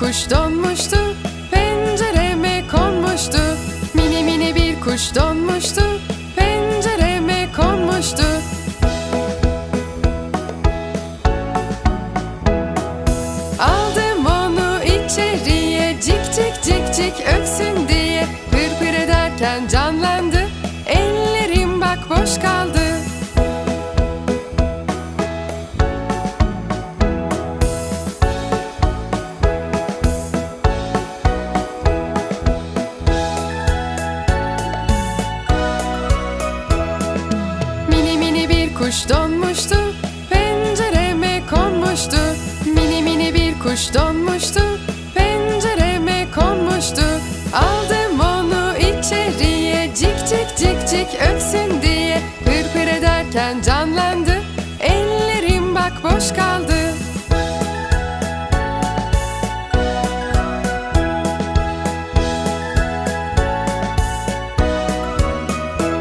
kuş donmuştu Pencereme konmuştu? Mini mini bir kuş donmuştu Pencereme konmuştu? Aldım onu içeriye Cik cik cik cik ötsün diye Pır pır ederken canlandı kuş donmuştu Pencereme konmuştu? Mini mini bir kuş donmuştu Pencereme konmuştu? Aldım onu içeriye Cik cik cik cik ötsün diye. Pır pır ederken canlandı